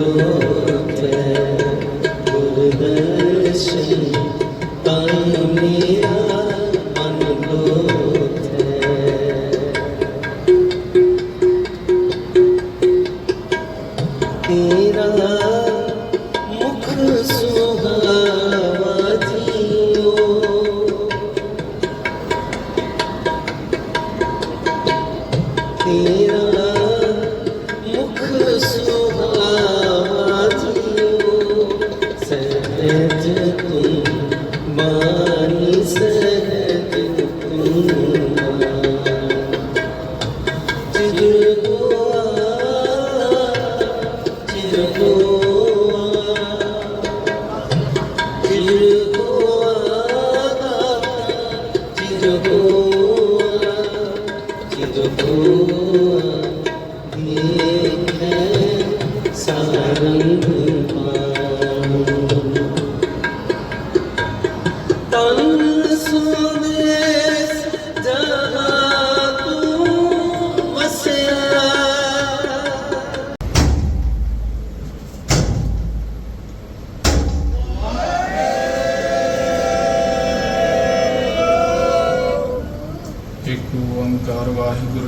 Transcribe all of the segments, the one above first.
Senhor. ਚਿਰ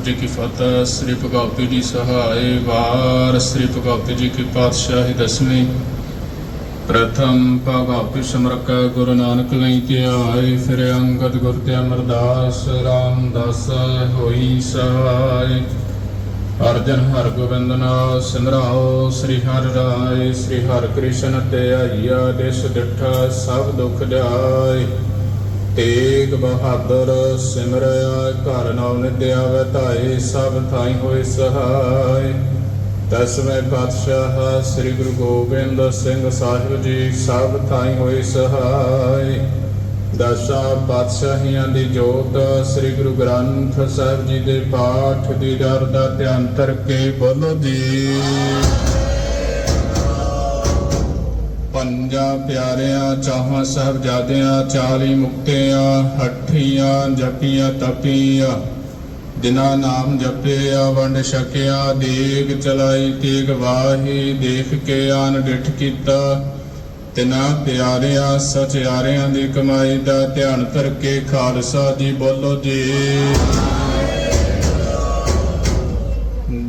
ਜੀ ਕੀ ਫਤਿਹ, ਸ੍ਰੀ ਭਗਵਤੀ ਜੀ ਸਹਾਇ ਵਾਰ, ਸ੍ਰੀ ਭਗਵਤੀ ਜੀ ਕੀ ਪਾਤਸ਼ਾਹੀ ਦਸਵੀਂ। ਪ੍ਰਥਮ ਭਗਵਤੀ ਸਮਰਕਾ ਗੁਰੂ ਨਾਨਕ ਲਈ ਧਿਆਏ ਫਿਰ ਅੰਗਦ ਗੁਰ ਤੇ ਅਮਰਦਾਸ, ਰਾਮਦਾਸ ਹੋਈ ਸਹਾਇ ਅਰਜਨ ਹਰ ਗੋਬਿੰਦ ਨਾਮ ਸਿਮਰਾਓ ਸ੍ਰੀ ਹਰਿ ਰਾਏ, ਸ੍ਰੀ ਹਰਿ ਕ੍ਰਿਸ਼ਨ ਤੇ ਆਈਆ, ਦੇਸ ਡਿਠਾ ਸਭ ਦੁਖ ਜਾਏ ਤੇਗ ਬਹਾਦਰ ਸਿਮਰਿਆ ਘਰ ਨਾਮ ਨਿਦਿਆ ਵਤਾਏ ਸਭ ਥਾਈ ਹੋਏ ਸਹਾਇ। ਦਸਵੇਂ ਪਾਤਸ਼ਾਹ ਸ੍ਰੀ ਗੁਰੂ ਗੋਬਿੰਦ ਸਿੰਘ ਸਾਹਿਬ ਜੀ ਸਭ ਥਾਈ ਹੋਏ ਸਹਾਇ। ਦਸਾਂ ਪਾਤਸ਼ਾਹੀਆਂ ਦੀ ਜੋਤ ਸ੍ਰੀ ਗੁਰੂ ਗ੍ਰੰਥ ਸਾਹਿਬ ਜੀ ਦੇ ਪਾਠ ਦੀ ਦਰ ਦਾ ਧਿਆਨ ਕਰਕੇ ਬੋਲੋ ਜੀ। ਪੰਜਾਂ ਪਿਆਰਿਆਂ, ਚਾਹਾਂ ਸਾਹਿਬਜ਼ਾਦਿਆਂ, ਚਾਲੀ ਮੁਕਤਿਆਂ, ਹੱਠੀਆਂ ਜਪੀਆਂ ਤਪੀਆਂ। ਜਿਨ੍ਹਾਂ ਨਾਮ ਜਪਿਆ ਵੰਡ ਛਕਿਆ, ਦੇਗ ਚਲਾਈ, ਤੇਗ ਵਾਹੀ, ਦੇਖ ਕੇ ਆਨ ਡਿਠ ਕੀਤਾ। ਤਿਨਾਂ ਪਿਆਰਿਆਂ, ਸਚਿਆਰਿਆਂ ਦੀ ਕਮਾਈ ਦਾ ਧਿਆਨ ਕਰਕੇ ਖਾਲਸਾ ਜੀ ਬੋਲੋ ਜੀ।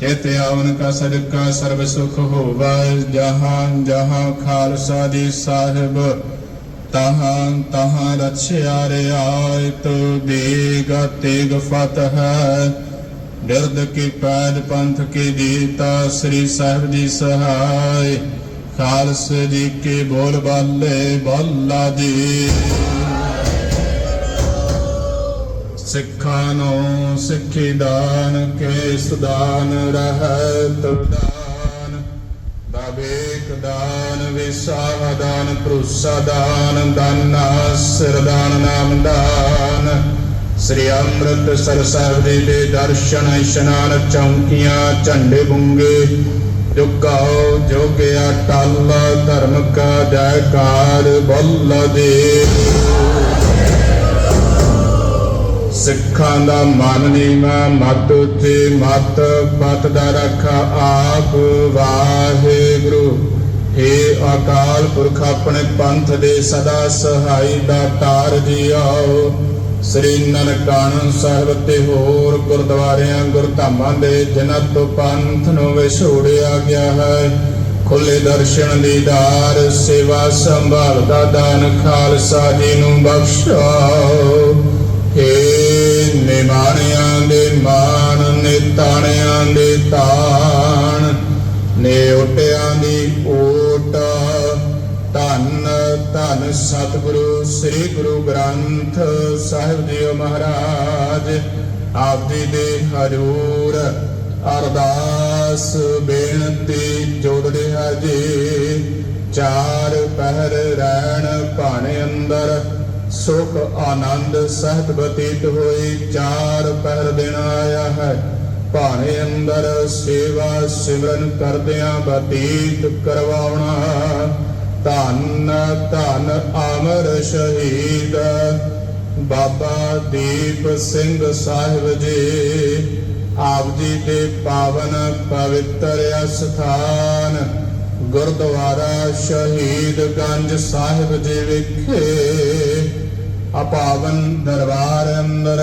ਚਿਤ ਆਵਨ ਕਾ ਸਦਕਾ ਸਰਬ ਸੁਖ ਹੋਵੈ ਜਹਾਂ ਜਹਾਂ ਖਾਲਸਾ ਜੀ ਸਾਹਿਬ। ਤਹਾਂ ਤਹਾਂ ਰਛਿਆ ਰਿਆਇਤ ਦੇਗ ਤੇਗ ਫਤਹ। ਬਿਰਦ ਕੀ ਪੈਦ ਪੰਥ ਕੀ ਜੀਤਾ ਸ੍ਰੀ ਸਾਹਿਬ ਜੀ ਸਹਾਇ। ਖਾਲਸੇ ਜੀ ਕੇ ਬੋਲ ਬਾਲੇ, ਬਾਲਾ ਜੀ। ਸਿੱਖਾਂ ਨੂੰ ਸਿੱਖੀ ਦਾਨ ਕੇ ਸੁਦਾਨ ਰਹਿਤ ਦਾਨ। ਬਾਬੇਕ ਦਾਨ ਵਿਸਾਹ ਦਾਨ, ਭਰੋਸਾ ਦਾਨ, ਦਾਨਾ ਸਿਰ ਦਾਨ, ਨਾਮ ਦਾਨ। ਸ੍ਰੀ ਅੰਮ੍ਰਿਤਸਰ ਸਾਹਿਬ ਜੀ ਦੇ ਦਰਸ਼ਨ, ਇਸ਼ਨਾਨ, ਚੌਂਕੀਆਂ, ਝੰਡੇ ਬੁੰਗੇ। ਜੁਗਾਓ ਜੋਗਿਆ, ਟਲ, ਧਰਮ ਕਾ ਜੈਕਾਰ, ਬੋਲ ਦੇ। ਸਿੱਖਾਂ ਦਾ ਮਨ ਨੀਵਾ ਮਤ ਉੱਚੀ ਮਤ ਪਤ ਦਾ ਰੱਖਾ ਆਪ। ਵਾਹਿਗੁਰੂ, ਹੇ ਅਕਾਲ ਪੁਰਖ, ਆਪਣੇ ਪੰਥ ਦੇ ਸਦਾ ਸਹਾਈ ਦਾ ਤਾਰ ਜੀਓ ਸ੍ਰੀ ਨਨਕਾਣਨ ਸਾਹਿਬ ਤੇ ਹੋਰ ਗੁਰਦੁਆਰਿਆਂ, ਗੁਰਧਾਮਾਂ ਦੇ, ਜਿਨ੍ਹਾਂ ਤੋਂ ਪੰਥ ਨੂੰ ਵਿਛੋੜਿਆ ਗਿਆ ਹੈ ਖੁੱਲੇ ਦਰਸ਼ਨ ਦੀਦਾਰ ਸੇਵਾ ਸੰਭਾਲ ਦਾ ਦਾਨ, ਖਾਲਸਾ ਜੀ ਨੂੰ ਬਖਸ਼ਾਓ। ਏ ਨਿਮਾਣਿਆਂ ਦੇ ਮਾਨ ਨਿਤਾਣਿਆਂ ਦੇ ਤਾਣ, ਨੇ ਓਟਿਆਂ ਦੀ ਓਟ ਧੰਨ ਧੰਨ ਸਤਿਗੁਰੂ, ਸ੍ਰੀ ਗੁਰੂ ਗ੍ਰੰਥ ਸਾਹਿਬ ਜੀ ਮਹਾਰਾਜ ਆਪ ਜੀ ਦੇ ਹਜੂਰ ਅਰਦਾਸ ਬੇਨਤੀ ਜੋੜਦੇ ਰਿਹਾ ਚਾਰ ਪਹਿਰ ਰਹਿਣ ਭਾਣੇ ਅੰਦਰ ਸੁਖ ਆਨੰਦ ਸਹਿਤ ਬਤੀਤ ਹੋਈ ਚਾਰ ਪਹਿਰ ਦਿਨ ਆਇਆ ਹੈ। ਭਾਣੇ ਅੰਦਰ ਸੇਵਾ ਸਿਮਰਨ ਕਰਦਿਆਂ ਬਤੀਤ ਕਰਵਾਉਣਾ। ਧੰਨ ਧੰਨ ਅਮਰ ਸ਼ਹੀਦ, ਬਾਬਾ ਦੀਪ ਸਿੰਘ ਸਾਹਿਬ ਜੀ। ਆਪ ਜੀ ਦੇ ਪਾਵਨ ਪਵਿੱਤਰ ਅਸਥਾਨ, ਗੁਰਦੁਆਰਾ ਸ਼ਹੀਦ ਗੰਜ ਸਾਹਿਬ ਜੀ ਵਿਖੇ। ਅਪਾਵਨ ਦਰਬਾਰ ਅੰਦਰ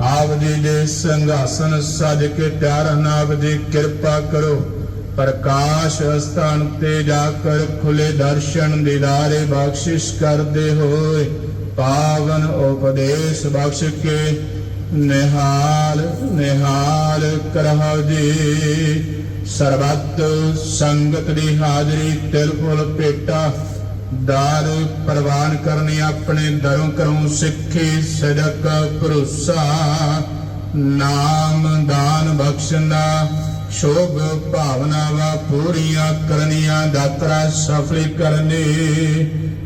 ਆਪ ਜੀ ਦੇ ਸਿੰਘਾਸਨ ਸਜ ਕੇ ਤਿਆਰ ਹਨ ਆਪ ਕਿਰਪਾ ਕਰੋ। ਪ੍ਰਕਾਸ਼ ਸਥਾਨ ਤੇ ਜਾ ਕਰ ਖੁੱਲੇ ਦਰਸ਼ਨ ਦੀਦਾਰੇ ਬਖਸ਼ਿਸ਼ ਕਰਦੇ ਹੋਏ, ਪਾਵਨ ਉਪਦੇਸ਼ ਬਖਸ਼ ਕੇ ਨਿਹਾਲ ਨਿਹਾਲ ਕਰਹੁ ਜੀ। ਸਰਬੱਤ ਸੰਗਤ ਦੀ ਹਾਜ਼ਰੀ ਤਿਲ ਫੁਲ ਭੇਟਾ ਦਾਰ ਪ੍ਰਵਾਨ ਕਰਨੀ ਆਪਣੇ ਦਰੋਂ ਕਰੂੰ ਸਿੱਖੀ ਸਦਕ ਭਰੋਸਾ। ਨਾਮ ਦਾਨ ਬਖਸ਼ਣਾ ਸ਼ੋਭ ਭਾਵਨਾਵਾਂ ਪੂਰੀਆਂ ਕਰਨੀਆਂ, ਦਾਤਰਾ ਸਫਲੀ ਕਰਨੀ।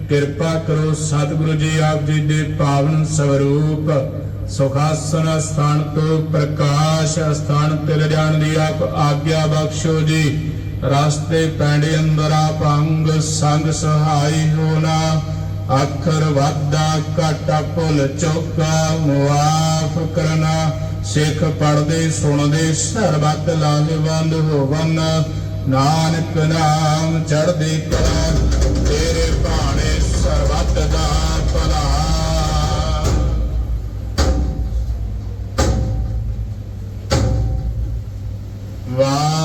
ਕਿਰਪਾ ਕਰੋ ਸਤਿਗੁਰੂ ਜੀ ਆਪ ਜੀ ਦੇ ਪਾਵਨ ਸਵਰੂਪ ਸੁਖਾਸਨ ਸਥਾਨ ਤੋਂ ਪ੍ਰਕਾਸ਼ ਸਥਾਨ ਤੇ ਲਿਜਾਣ ਦੀ ਆਪ ਆਗਿਆ ਬਖਸ਼ੋ ਜੀ। ਰਸਤੇ ਪੈਂਡੇ ਅੰਦਰ ਆਪ ਸੰਗ ਸਹਾਈ ਹੋਣਾ। ਅੱਖਰ ਵਾਧਾ, ਘਾਟਾ ਭੁੱਲ ਚੁੱਕਾ, ਮੁਆਫ ਕਰਨਾ। ਸਿੱਖ ਪੜਦੇ ਸੁਣਦੇ, ਸਰਬੱਤ ਲਾਹੇਵੰਦ ਹੋਵਨ। ਨਾਨਕ ਨਾਮ ਚੜਦੇ ਕਲਾ, ਤੇਰੇ ਭਾਣੇ ਸਰਬੱਤ ਦਾ ਭਲਾ।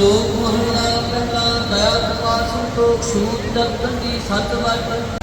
ਸ਼ਲੋਕ ਮਹਲਾ ਪਹਿਲਾ ਦਇਆ ਪ੍ਰਕਾਸ਼ ਸੰਤੋਖ ਸੂਤ ਦਰਪਨ ਦੀ ਸਤ ਵਚਨ